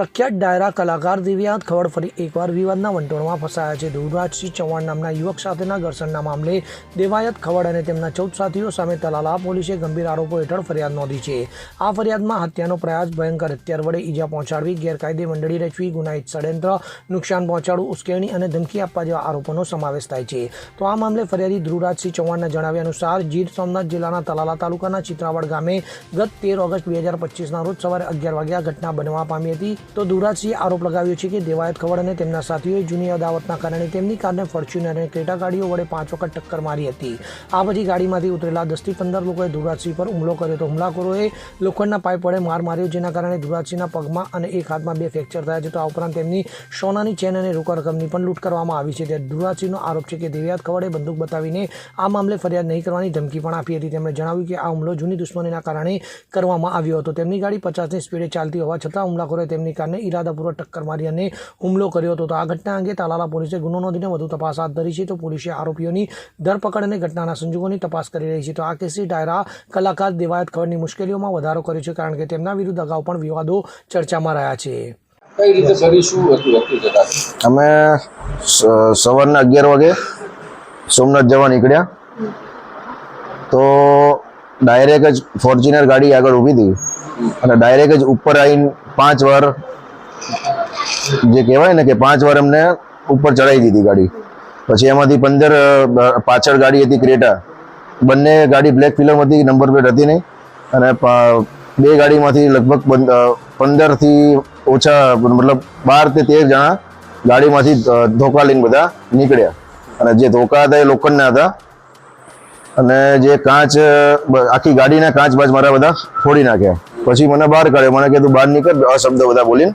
પ્રખ્યાત ડાયરા કલાકાર દિવ્યાંત ખવડ ફરી એકવાર વિવાદના વંટોળમાં ફસાયા છે. ધ્રુવરાજસિંહ ચૌહાણ નામના યુવક સાથેના ઘર્ષણના મામલે દેવાયત ખવડ અને તેમના ચૌદ સાથીઓ સામે તલાલા પોલીસે ગંભીર આરોપો હેઠળ ફરિયાદ નોંધી છે. આ ફરિયાદમાં હત્યાનો પ્રયાસ ભયંકર હત્યાર વડે ઈજા પહોંચાડવી, ગેરકાયદે મંડળી રચવી ગુનાહિત ષડયંત્ર નુકસાન પહોંચાડવું, ઉશ્કેરણી અને ધમકી આપવા જેવા આરોપોનો સમાવેશ થાય છે. તો આ મામલે ફરિયાદી ધ્રુવરાજસિંહ ચૌહાણના જણાવ્યા અનુસાર ગીર સોમનાથ જિલ્લાના તલાલા તાલુકાના ચિત્રાવડ ગામે ગત તેર ઓગસ્ટ બે હજાર પચીસના રોજ સવારે અગિયાર વાગ્યા ઘટના બનવા પામી હતી. તો દુરાજસિંહે આરોપ લગાવ્યો છે કે દેવાયત ખવડ અને તેમના સાથીઓએ જૂની અદાવતના કારણે તેમની કારને ફોર્ચ્યુનર અને ક્રેટા ગાડીઓ વડે પાંચ વખત ટક્કર મારી હતી. આ પછી ગાડીમાંથી ઉતરેલા દસથી પંદર લોકોએ ધુરાજસિંહ પર હુમલો કર્યો તો હુમલાખોરોએ લોખંડના પાઇપ વડે માર માર્યો, જેના કારણે ધુરાજસિંહના પગમાં અને એક હાથમાં બે ફ્રેક્ચર થયા છે. તો આ ઉપરાંત તેમની સોનાની ચેન અને રોકડ રકમની પણ લૂંટ કરવામાં આવી છે. ત્યારે ધુરાજસિંહનો આરોપ છે કે દેવાયત ખવડે બંદૂક બતાવીને આ મામલે ફરિયાદ નહીં કરવાની ધમકી પણ આપી હતી. તેમણે જણાવ્યું કે આ હુમલો જૂની દુશ્મનીના કારણે કરવામાં આવ્યો હતો. તેમની ગાડી પચાસની સ્પીડે ચાલતી હોવા છતાં હુમલાખોરે તેમની કારને ઇરાદાપૂર્વક ટક્કર મારી અને હુમલો કર્યો હતો. તો આ ઘટના અંગે તાલાલા પોલીસે ગુનો નોંધીને વધુ તપાસ હાથ ધરી છે. તો પોલીસે આરોપીઓની ધરપકડ અને ઘટનાના સંજોગોની તપાસ કરી રહી છે. તો આ કેસથી ડાયરા કલાકાર દેવાયત ખબરની મુશ્કેલીઓમાં વધારો કર્યો છે કારણ કે તેમના વિરુદ્ધ અગાઉ પણ વિવાદો ચર્ચામાં રહ્યા છે. કઈ રીતે કરી શું હતું અમે સવારના અગિયાર વાગે સોમનાથ જવા નીકળ્યા. તો ડાયરેક્ટ જ ફોર્ચ્યુનર ગાડી આગળ ઊભી હતી. અને ડાયરેક્ટ જ ઉપર આવીને પાંચ વાર જે કહેવાય ને કે પાંચ વાર અમને ઉપર ચડાવી દીધી ગાડી. પછી એમાંથી પંદર પાછળ ગાડી હતી ક્રેટા. બંને ગાડી બ્લેક ફિલ્મ હતી નંબર પ્લેટ હતી નહીં. અને બે ગાડીમાંથી લગભગ પંદરથી ઓછા, મતલબ બાર તેર જણા ગાડીમાંથી ધોકા લઈને બધા નીકળ્યા. અને જે ધોકા હતા એ લોખંડના હતા. અને જે કાચ આખી ગાડીના કાચ બાજ મારા બધા ફોડી નાખ્યા. પછી મને બહાર કાઢ્યો. મને કીધું, બહાર નીકળ. અશબ્દ બધા બોલીને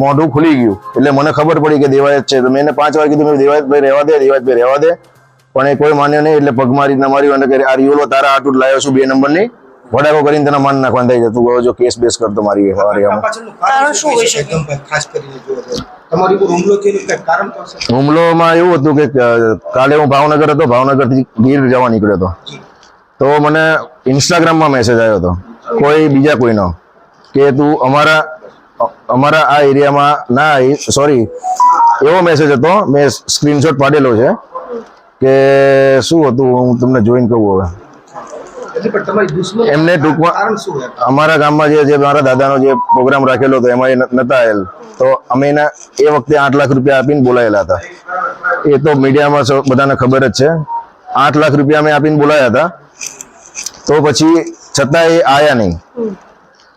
મોઢું ખુલી ગયું. એટલે મને ખબર પડી કે દેવાયત છે. તો મેં એને પાંચ વાર કીધું મેં દેવાયતભાઈ રહેવા દે દેવાયતભાઈ રહેવા દે. પણ એ કોઈ માન્યો નહીં એટલે પગમાં રીતના માર્યું અને કે આ રિયોલો તારા આટું લાવ્યો છું બે નંબરની. વડાકો કરીને તને માન નાખવાનું થઈ જતું હવે જો કેસ બેસ કરતો મારી હુમલોમાં એવું હતું કે કાલે હું ભાવનગર હતો ભાવનગરથી ગીર જવા નીકળ્યો હતો. તો મને ઇન્સ્ટાગ્રામમાં મેસેજ આવ્યો હતો. કોઈ બીજા કોઈનો કે તું અમારા અમારા આ એરિયામાં ના સોરી એવો મેસેજ હતો મેં સ્ક્રીનશોટ પાડેલો છે કે શું હતું હું તમને જોઈન કહું હવે. એમને ટૂંકમાં કારણ શું છે અમારા ગામમાં જે જે મારા દાદાનો જે પ્રોગ્રામ રાખેલો હતો એમાં એ નતા આવેલ. તો અમે એના એ વખતે આઠ લાખ રૂપિયા આપીને બોલાયેલા હતા. એ તો મીડિયામાં બધાને ખબર જ છે. આઠ લાખ રૂપિયા અમે આપીને બોલાયા હતા. તો પછી છતાં એ આયા નહીં.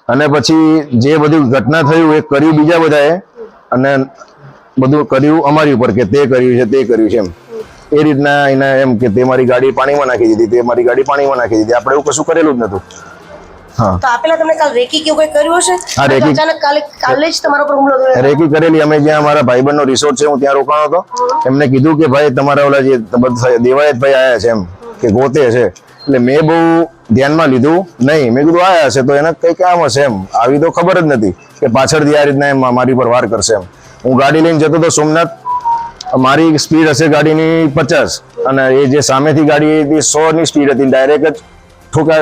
અને પછી જે બધું ઘટના થયું એ કર્યું બીજા બધાએ અને બધું કર્યું અમારી ઉપર કે તે કર્યું છે તે કર્યું છે એમ. એ રીતના એને એમ કે તે મારી ગાડી પાણીમાં નાખી દીધી તે મારી ગાડી પાણીમાં નાખી દીધી. આપણે એવું કશું કરેલું જ નતું રેકી કરેલી. અમે જ્યાં અમારા ભાઈબંધનો રિસોર્ટ છે હું ત્યાં રોકાણો હતો. એમને કીધું કે ભાઈ તમારા ઓલા જે દેવાયત ભાઈ આયા છે એમ કે ગોતે છે. એટલે મેં બહુ ધ્યાનમાં લીધું નહીં. મેં કીધું આયા હશે તો એને કઈ કામ હશે એમ. આવી તો ખબર જ નથી કે પાછળથી આ રીતના એમ મારી પર વાર કરશે એમ. હું ગાડી લઈને જતો હતો સોમનાથ મારી સ્પીડ હશે ગાડીની પચાસ અને એ જે સામેથી ગાડી હતી સો ની સ્પીડ હતી ડાયરેક્ટ જ ઠોકા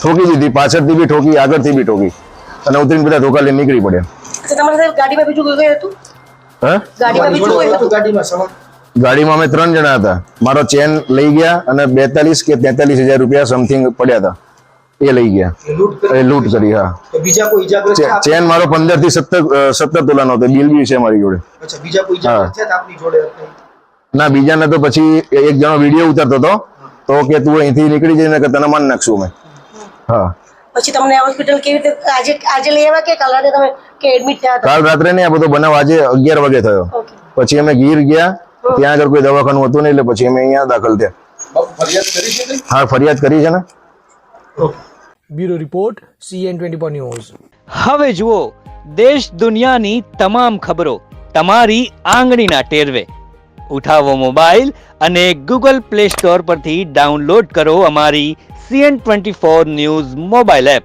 ઠોકી દીધી. પાછળથી બી ઠોકી આગળથી બી ઠોકી. અને ઉતરીને બધા ધોકા લઈને નીકળી પડ્યા. ગાડીમાં બીજું કોઈ હતું? હા? ગાડીમાં બીજું કોઈ હતું? ગાડીમાં ગાડીમાં અમે ત્રણ જણા હતા. મારો ચેન લઈ ગયા અને બેતાલીસ કે તેતાલીસ હજાર રૂપિયા સમથિંગ પડ્યા હતા. એ લઈ ગયા. એ લૂંટ કરી. એ લૂંટ કરી હા. તો બીજા કોઈ ઈજાગ્રસ્ત ચે- થયા? ચેન મારો પંદરથી સત્તર અ, સત્તર તોલાનો હતો. બિલ બી છે મારી જોડે. અચ્છા બીજા કોઈ ઈજાગ્રસ્ત થયા હતા આપની જોડે ના બીજાને તો પછી એક જણો વીડિયો ઉતારતો હતો. તો કે તું અહીંથી નીકળી જઈને કે તને માન નાખશું અમે. હા. પછી તમને હોસ્પિટલ કેવી રીતે આજે આજે લઈ આવ્યા કે કાલ રાતે તમે કે એડમિટ થયા હતા? કાલ રાત્રે ને આ બધો બનાવ આજે અગિયાર વાગે થયો. ઓકે પછી અમે ગીર ગયા. ત્યાં આગળ કોઈ દવાખાનું હતું નહીં એટલે પછી અમે અહીંયા દાખલ થયા. બાપુ ફરિયાદ કરી છે કઈ? હા ફરિયાદ કરી છે ને? Bureau report CN twenty news. હવે જુઓ દેશ દુનિયાની તમામ ખબરો તમારી આંગળીના ટેરવે. ઉઠાવો મોબાઈલ અને ગૂગલ પ્લે સ્ટોર પરથી ડાઉનલોડ કરો અમારી CN twenty four news mobile app.